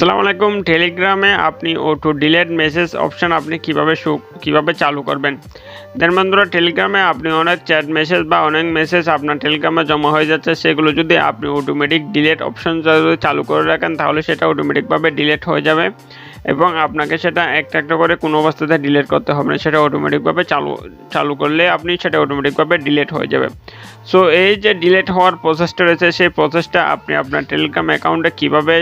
আসসালামু আলাইকুম। টেলিগ্রামে আপনি অটো ডিলেট মেসেজ অপশন আপনি কীভাবে শো কীভাবে চালু করবেন? দেন বন্ধুরা টেলিগ্রামে আপনি অনেক চ্যাট মেসেজ বা অনেক মেসেজ আপনার টেলিগ্রামে জমা হয়ে যাচ্ছে। সেগুলো যদি আপনি অটোমেটিক ডিলেট অপশন যদি চালু করে রাখেন, তাহলে সেটা অটোমেটিকভাবে ডিলেট হয়ে যাবে এবং আপনাকে সেটা একটা একটা করে কোনো অবস্থাতে ডিলেট করতে হবে না। সেটা অটোমেটিকভাবে চালু চালু করলে আপনি সেটা অটোমেটিকভাবে ডিলেট হয়ে যাবে। সো এই যে ডিলেট হওয়ার প্রসেসটা রয়েছে, সেই প্রসেসটা আপনি আপনার টেলিগ্রাম অ্যাকাউন্টে কীভাবে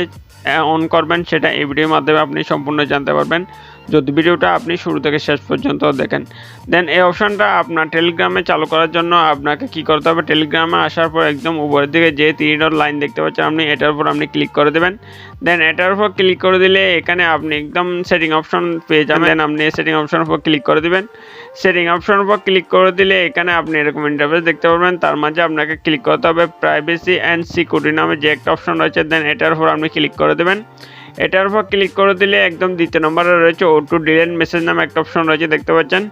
অন করবেন সেটা এই ভিডিওর মাধ্যমে আপনি সম্পূর্ণ জানতে পারবেন। যদি ভিডিওটা আপনি শুরু থেকে শেষ পর্যন্ত দেখেন দেন এই অপশনটা আপনার টেলিগ্রামে চালু করার জন্য আপনাকে কি করতে হবে? টেলিগ্রামে আসার পর একদম উপরের দিকে যে তিন লাইন দেখতে পাচ্ছেন আপনি, এটার উপর আপনি ক্লিক করে দেবেন। দেন এটার উপর ক্লিক করে দিলে এখানে আপনি একদম সেটিং অপশন পেয়ে যাবেন। আপনি সেটিং অপশনের উপর ক্লিক করে দিবেন। সেটিং অপশনের উপর ক্লিক করে দিলে এখানে আপনি এরকম ইন্টারফেস দেখতে পারবেন। তার মাঝে আপনাকে ক্লিক করতে হবে প্রাইভেসি অ্যান্ড সিকিউরিটি নামে যে একটা অপশন রয়েছে দেন এটার উপর আপনি ক্লিক করে দেবেন। এটার উপর ক্লিক করে দিলে একদম দ্বিতীয় নম্বরে রয়েছে ও টু ডিলেট মেসেজ নামে একটা অপশন রয়েছে, দেখতে পাচ্ছেন?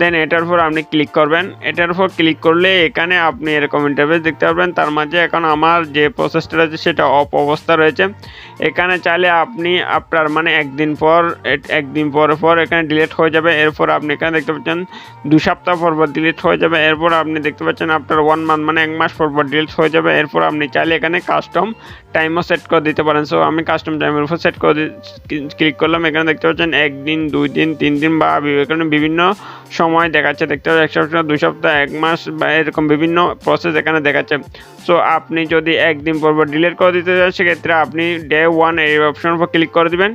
দেন এটার উপর আপনি ক্লিক করবেন। এটার উপর ক্লিক করলে এখানে আপনি এরকম ইন্টারফেস দেখতে পারবেন। তার মাঝে এখন আমার যে প্রসেসটা রয়েছে সেটা অফ অবস্থা রয়েছে। এখানে চাইলে আপনি আপনার মানে একদিন পর একদিন পর পর এখানে ডিলিট হয়ে যাবে। এরপর আপনি এখানে দেখতে পাচ্ছেন দু সপ্তাহ পর পর ডিলিট হয়ে যাবে। এরপর আপনি দেখতে পাচ্ছেন আপনার ওয়ান মান্থ মানে এক মাস পর পর ডিলিট হয়ে যাবে। এরপর আপনি চাইলে এখানে কাস্টম টাইমও সেট করে দিতে পারেন। সো আমি কাস্টম টাইমের উপর সেট করে ক্লিক করলাম। এখানে দেখতে পাচ্ছেন একদিন, দুই দিন, তিন দিন বা এখানে বিভিন্ন সময় দেখাচ্ছে। দেখতে পাচ্ছেন, এক সপ্তাহ, দুই সপ্তাহ, এক মাস বা এরকম বিভিন্ন প্রসেস এখানে দেখাচ্ছে। সো আপনি যদি একদিন পর পর ডিলিট করে দিতে চান, সেক্ষেত্রে আপনি ডে ওয়ান এই অপশনের উপর ক্লিক করে দিবেন।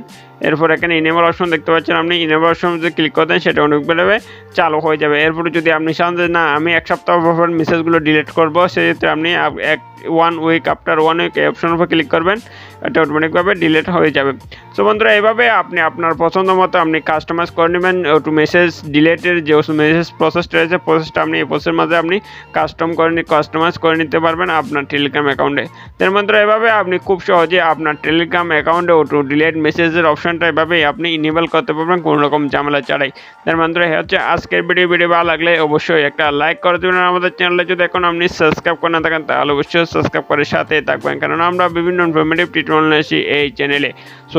এরপর এখানে ইনেবল অপশন দেখতে পাচ্ছেন আপনি। ইনেবল অপশন যদি ক্লিক করে দেন, সেটা অনেকভাবে চালু হয়ে যাবে। এরপরে যদি আপনি চান যে, না, আমি এক সপ্তাহ পর পর মেসেজগুলো ডিলিট করব, সেক্ষেত্রে আপনি এক one week after one week এই অপশনের উপর ক্লিক করবেন। এটা অটোমেটিকভাবে ডিলিট হয়ে যাবে। সো বন্ধুরা, এভাবে আপনি আপনার পছন্দ মতো আপনি কাস্টমাইজ করে নেবেন টু মেসেজ ডিলেটের যে মেসেজ প্রসেসটা রয়েছে প্রসেসটা আপনি এই প্রসেসের মাঝে আপনি কাস্টম করে কাস্টমাইজ করে নিতে পারবেন আপনার টেলিগ্রাম অ্যাকাউন্টে তার বন্ধুরা, এভাবে আপনি খুব সহজে আপনার টেলিগ্রাম অ্যাকাউন্টে টু ডিলেট মেসেজের অপশনটা এভাবেই আপনি ইনেবল করতে পারবেন কোনো রকম ঝামেলা ছাড়াই। তার বন্ধুরা হচ্ছে আজকের ভিডিও ভিডিও ভালো লাগলে অবশ্যই একটা লাইক করে দেবেন। আমাদের চ্যানেলে যদি এখন আপনি সাবস্ক্রাইব করে না থাকেন, তাহলে অবশ্যই সাবস্ক্রাইব করে সাথে থাকবেন। কারণ আমরা বিভিন্ন ইনফরমেটিভ ট্রিটমেন্ট আসি এই চ্যানেলে সো